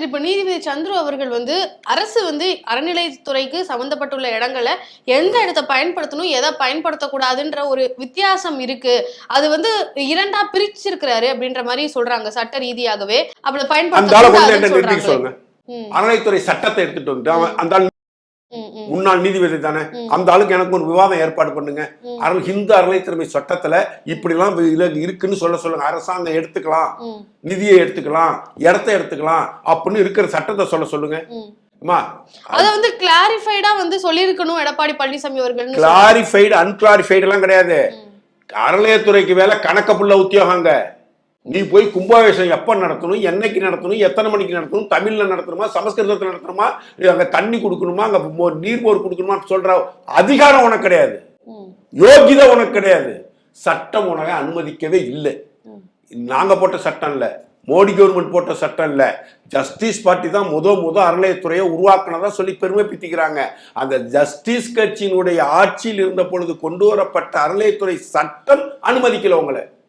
சரி இப்ப நீதிபதி சந்துரு அவர்கள் வந்து அரசு வந்து அறநிலைத்துறைக்கு சம்பந்தப்பட்டுள்ள இடங்களை எந்த இடத்தை பயன்படுத்தணும் எதை பயன்படுத்தக்கூடாதுன்ற ஒரு வித்தியாசம் இருக்கு. அது வந்து இரண்டா பிரிச்சிருக்கிறாரு அப்படின்ற மாதிரி சொல்றாங்க சட்ட ரீதியாகவே. அப்படி பயன்படுத்த அறநிலைத்துறை சட்டத்தை எடுத்துட்டு வந்து அந்த முன்னாள் நீதிபதி தானே. அந்த ஆளுக்கு எனக்கு ஒரு விவாதம் ஏற்பாடு பண்ணுங்க. ம். அரண் ஹிந்து அறநிலைத்துறை சட்டத்துல இப்படிலாம் இருக்குன்னு சொல்ல சொல்லுங்க. அரசாங்கம் எடுத்துக்கலாம். நிதியை எடுத்துக்கலாம். இடத்த எடுத்துக்கலாம். அப்படின்னு இருக்கிற சட்டத்தை சொல்ல சொல்லுங்க. அத வந்து கிளாரிஃபைடா வந்து சொல்லியிருக்கணும் எடப்பாடி பழனிசாமி அவர்கள் கிளாரிஃபைடு அன்கிளாரிஃபைடு எல்லாம் கிடையாது. அறநிலையத்துறைக்கு வேலை கணக்க புள்ள உத்தியோகங்க. நீ போய் கும்பாபிஷேகம் எப்ப நடத்தணும் என்னைக்கு நடத்தணும் எத்தனை மணிக்கு நடத்தணும் தமிழ்ல நடத்தணுமா சமஸ்கிருதத்துல நடத்தணுமா அங்க தண்ணி கொடுக்கணுமா அங்க மோ- நீர்மோர் கொடுக்கணுமா சொல்ற அதிகாரம் உனக்கு கிடையாது. யோகிதை உனக்கு கிடையாது. சட்டம் உனக்கு அனுமதிக்கவே இல்லை. ம். நாங்க போட்ட சட்டம் இல்ல. மோடி கவர்மெண்ட் போட்ட சட்டம் இல்ல. ஜஸ்டிஸ் பார்ட்டி தான் முத முத அறநிலையத்துறையை உருவாக்குனதா சொல்லி பெருமை பித்திக்கிறாங்க அந்த ஜஸ்டிஸ் கட்சியினுடைய ஆட்சியில் இருந்த பொழுது கொண்டு வரப்பட்ட அறநிலையத்துறை சட்டம் அனுமதிக்கல உங்களை.